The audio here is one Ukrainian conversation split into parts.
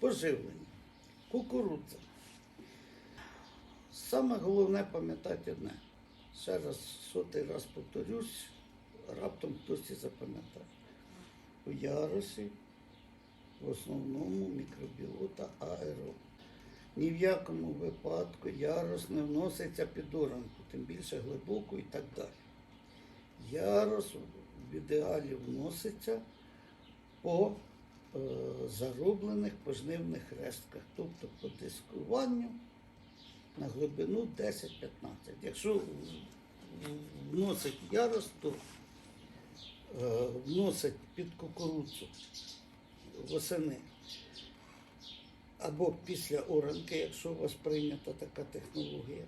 Поживлення. Кукурудза. Саме головне пам'ятати одне. Ще раз сотий раз повторюсь, раптом хтось і запам'ятає. У ярусі в основному мікробіота аероб. Ні в якому випадку ярус не вноситься під оранку, тим більше глибоку і так далі. Ярус в ідеалі вноситься по е, зароблених пожнивних рештках, тобто по дискуванню на глибину 10-15. Якщо вносить ярус, то е, вносить під кукурудзу восени або після оранки, якщо у вас прийнята така технологія.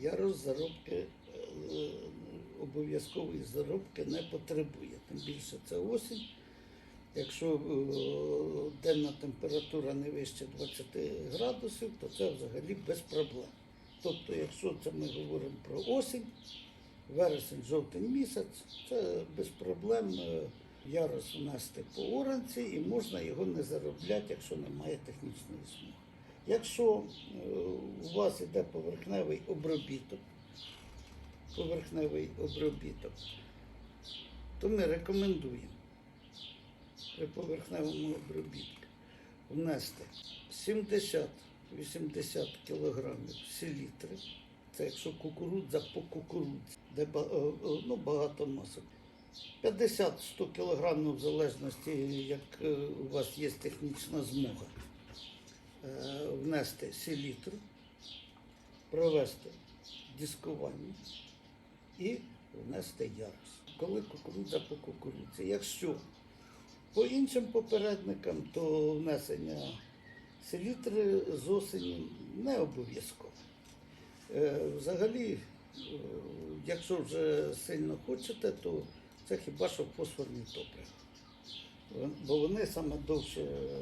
Ярус заробки, е, обов'язкової заробки не потребує. Тим більше це осінь. Якщо е, денна температура не вище 20 градусів, то це взагалі без проблем. Тобто, якщо це ми говоримо про осінь, вересень, жовтень місяць, це без проблем е, ярус внести по оранці і можна його не заробляти, якщо немає технічної смуги. Якщо е, у вас іде поверхневий обробіток, поверхневий обробіток, то ми рекомендуємо при поверхневому обробітку внести 70-80 кг селітри. Це якщо кукурудза по кукурудзі, де е, е, ну, багато масок. 50-100 кг ну, в залежності, як е, у вас є технічна змога. Внести селітру, провести дискування і внести ярус. Коли кукурудза по кукурудзі. Якщо по іншим попередникам, то внесення селітри з осені не обов'язково. Е, Взагалі, е, якщо вже сильно хочете, то це хіба що фосфорні. Вон- Бо вони саме довше е,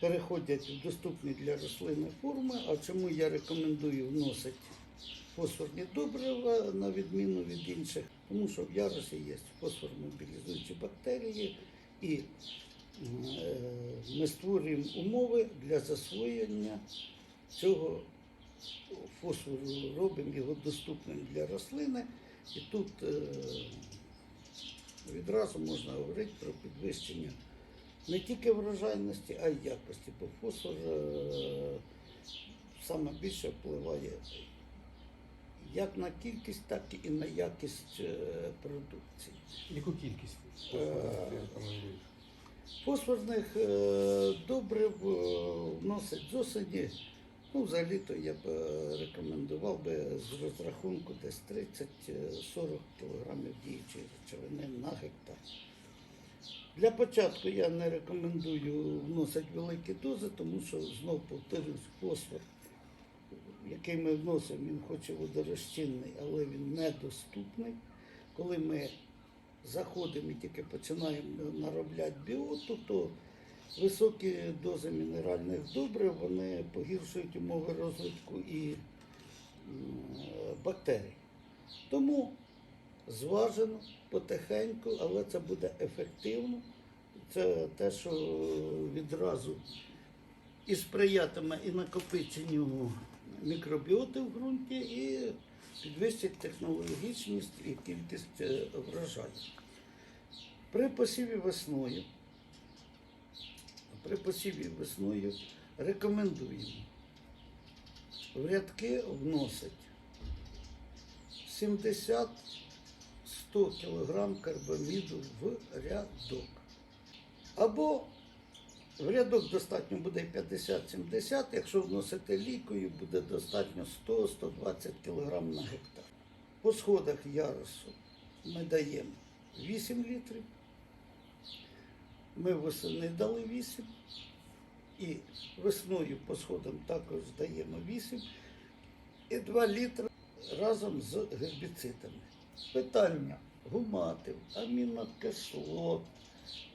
переходять в доступні для рослини форми. А чому я рекомендую вносити фосфорні добрива на відміну від інших? Тому що в ярусі є фосфор-мобілізуючі бактерії, і е, ми створюємо умови для засвоєння цього фосфору, робимо його доступним для рослини. І тут е, відразу можна говорити про підвищення не тільки врожайності, а й якості, бо фосфор е, саме більше впливає як на кількість, так і на якість е, продукції. Яку кількість? Фосфорних е, добрив е, вносять з осені. Ну, взагалі-то я б рекомендував би з розрахунку десь 30-40 кг діючої речовини на гектар. Для початку я не рекомендую вносити великі дози, тому що знов повторюсь, фосфор, який ми вносимо, він хоч і водорозчинний, але він недоступний. Коли ми заходимо і тільки починаємо наробляти біоту, то високі дози мінеральних добрив вони погіршують умови розвитку і бактерій. Тому зважено, потихеньку, але це буде ефективно. Це те, що відразу і сприятиме і накопиченню мікробіоти в ґрунті, і підвищить технологічність і кількість е, врожаю. При посіві весною, при посіві весною рекомендуємо в рядки вносить 70-100 кг карбаміду в рядок. Або рядок достатньо буде 50-70, якщо вносити лікою, буде достатньо 100-120 кг на гектар. По сходах ярусу ми даємо 8 літрів. Ми восени дали 8. І весною по сходам також даємо 8 і 2 літри разом з гербіцидами. Питання гуматив, амінокислот,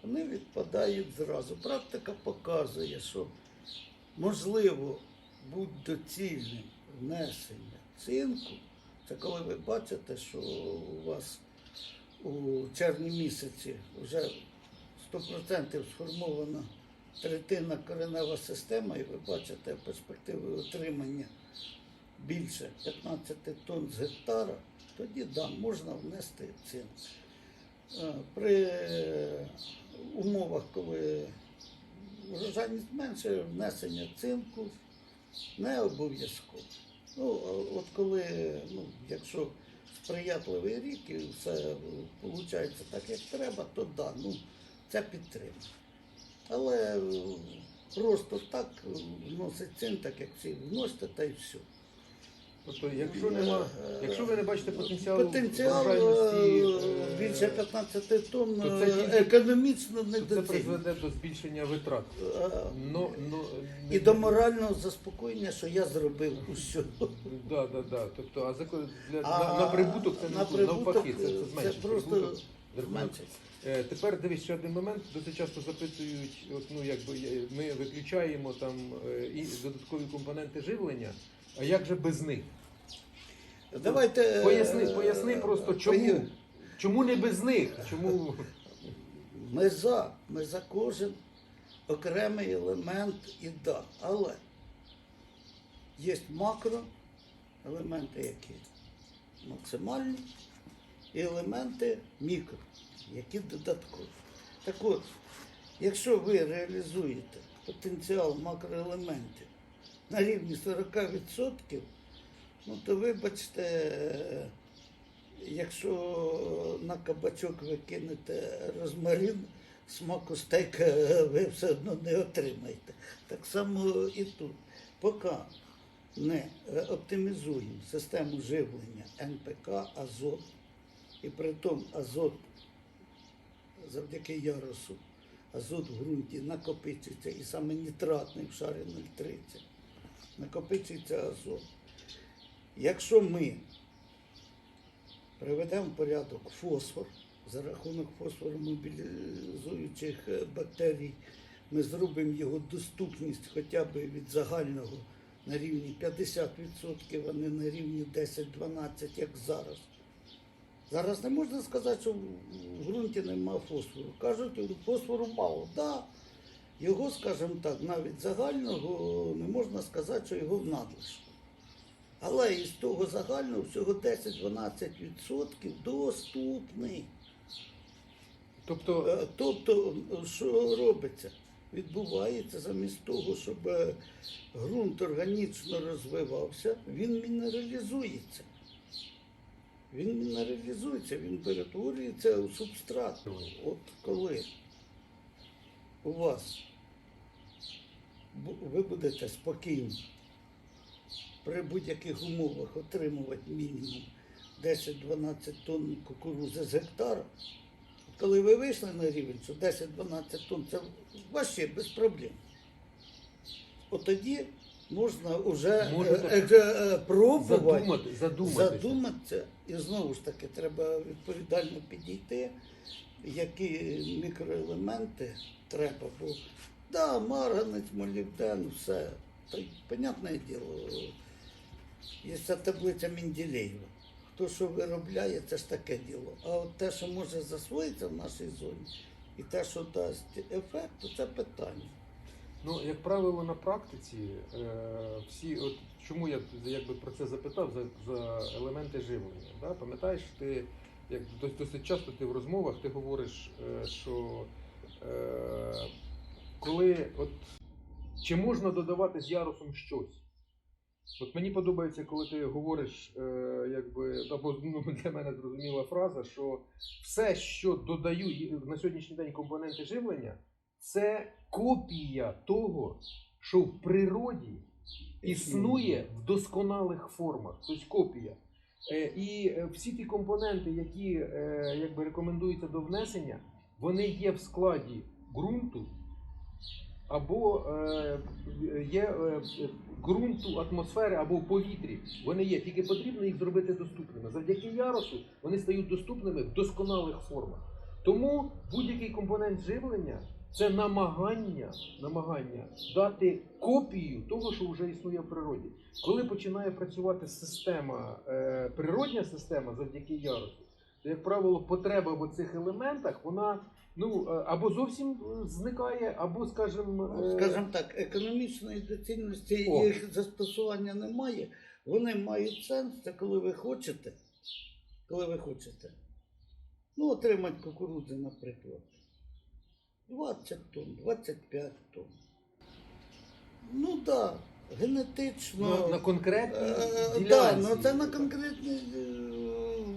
вони відпадають зразу. Практика показує, що можливо будь доцільним внесення цинку. Це коли ви бачите, що у вас у червні місяці вже 100% сформована третина коренева система, і ви бачите перспективи отримання більше 15 тонн з гектара, тоді да, можна внести цинк. При умовах, коли врожайність менше, внесення цинку не обов'язково. Ну, от коли, ну, якщо сприятливий рік і все виходить так, як треба, то да, ну, це підтримує. Але е, просто так вносить цин, так як всі вносите, та й все. Тобто, якщо нема, якщо ви не бачите потенціалу Потенціал врожайності, е, е, більше 15 тонн то це е, тільки- економічно не то це доцільно. призведе до збільшення витрат. Е, Но, но, І до морального заспокоєння, що я зробив усе. Да, да, да. Тобто, а за для, А на, на прибуток це на навпаки, це, е, це це зменшить просто прибуток. держави. Е, Тепер дивись ще один момент. Досить часто запитують, от, ну, якби, е, ми виключаємо там е, і додаткові компоненти живлення, а як же без них? Давайте е, Поясни, поясни просто, чому, чому не без них? Чому? Ми за, ми за кожен окремий елемент і да. Але є макро елементи, які максимальні, і елементи мікро, які додаткові. Так от, якщо ви реалізуєте потенціал макроелементів на рівні 40%, ну то вибачте, якщо на кабачок ви кинете розмарин, смаку стейка ви все одно не отримаєте. Так само і тут. Поки не оптимізуємо систему живлення НПК, азот, і при тому азот завдяки ярусу, азот в ґрунті накопичується, і саме нітратний в шарі 0,30 накопичується азот. Якщо ми приведемо в порядок фосфор, за рахунок фосфоромобілізуючих е, бактерій, ми зробимо його доступність хоча б від загального на рівні 50%, а не на рівні 10-12, як зараз. Зараз не можна сказати, що в ґрунті нема фосфору. Кажуть, фосфору мало. Да, його, скажімо так, навіть загального не можна сказати, що його в надлишку. Але із того загального всього 10-12% доступний. Тобто, Е, Тобто, що робиться? Відбувається замість того, щоб е, ґрунт органічно розвивався, він мінералізується. Він мінералізується, він перетворюється у субстрат. От коли у вас ви будете спокійно при будь-яких умовах отримувати мінімум 10-12 тонн кукурузи з гектара, От коли ви вийшли на рівень, що 10-12 тонн, це важче, без проблем. От тоді можна вже е, е, е, пробувати задумати, задуматися. задуматися, і знову ж таки треба відповідально підійти, які мікроелементи треба. Бо да, марганець, молібден, все. Та понятне діло, є ця таблиця Менделєєва. Хто що виробляє, це ж таке діло. А от те, що може засвоїтися в нашій зоні, і те, що дасть ефект, то це питання. Ну, як правило, на практиці е, всі, от чому я якби про це запитав за, за елементи живлення. Да? Пам'ятаєш, ти як досить часто ти в розмовах ти говориш, е, що е, коли от чи можна додавати з ярусом щось? От мені подобається, коли ти говориш, е, якби або ну, для мене зрозуміла фраза, що все, що додають на сьогоднішній день компоненти живлення, це копія того, що в природі існує в досконалих формах. Тобто копія. Е, І е, всі ті компоненти, які е, якби рекомендуються до внесення, вони є в складі ґрунту або е, є е, ґрунту, атмосфери або в повітрі. Вони є, тільки потрібно їх зробити доступними. Завдяки ярусу вони стають доступними в досконалих формах. Тому будь-який компонент живлення це намагання, намагання дати копію того, що вже існує в природі. Коли починає працювати система, е, природня система завдяки ярусу, то, як правило, потреба в цих елементах вона Ну, е, або зовсім е, зникає, або, скажімо, е, Скажімо так, економічної доцільності О. їх застосування немає. Вони мають сенс, це коли ви хочете, коли ви хочете, ну, отримати кукурудзи, наприклад. 20 тонн, 25 тонн. Ну так, да, генетично. на, на конкретній Е, да, ну це на конкретні,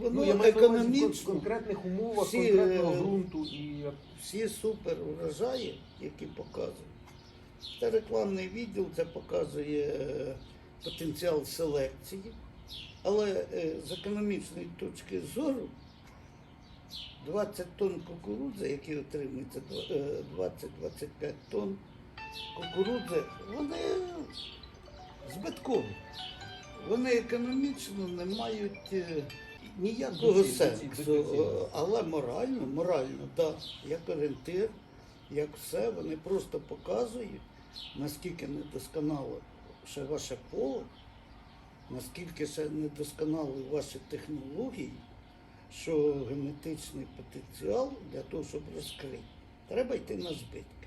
воно ну, я маю на увазі в кон- конкретних умовах, Всі, конкретного е, ґрунту і всі супер урожаї, які показують. Це рекламний відділ, це показує е, потенціал селекції. Але е, з економічної точки зору 20 тонн кукурудзи, які отримуються е, 20-25 тонн кукурудзи, вони збиткові. Вони економічно не мають е, ніякого доцільно. Е, Але морально, морально, так, як орієнтир, як все, вони просто показують, наскільки недосконало ще ваше поле, наскільки ще недосконалі ваші технології, що генетичний потенціал для того, щоб розкрити, треба йти на збитки.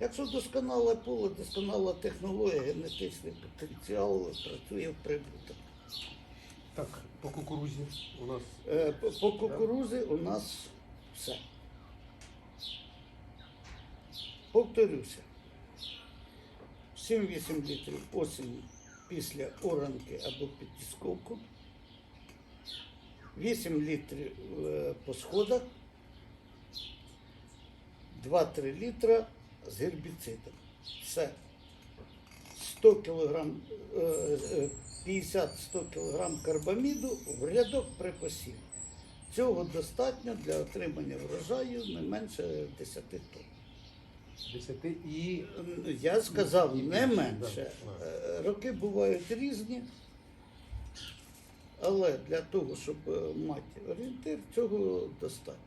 Якщо досконале поле, досконала технологія, генетичний потенціал працює в прибуток. так, по кукурузі у нас Е, По по кукурузі у нас все. Повторюся. 7-8 літрів осені після оранки або підтісковку. 8 літрів е, по сходах. 2-3 літра з гербіцидом. Все. 100 кг, 50-100 кг карбаміду в рядок при посіві. Цього достатньо для отримання врожаю не менше 10 тонн. 10 і Я сказав І не менше. да. Е, Роки бувають різні, але для того, щоб е, мати орієнтир, цього достатньо.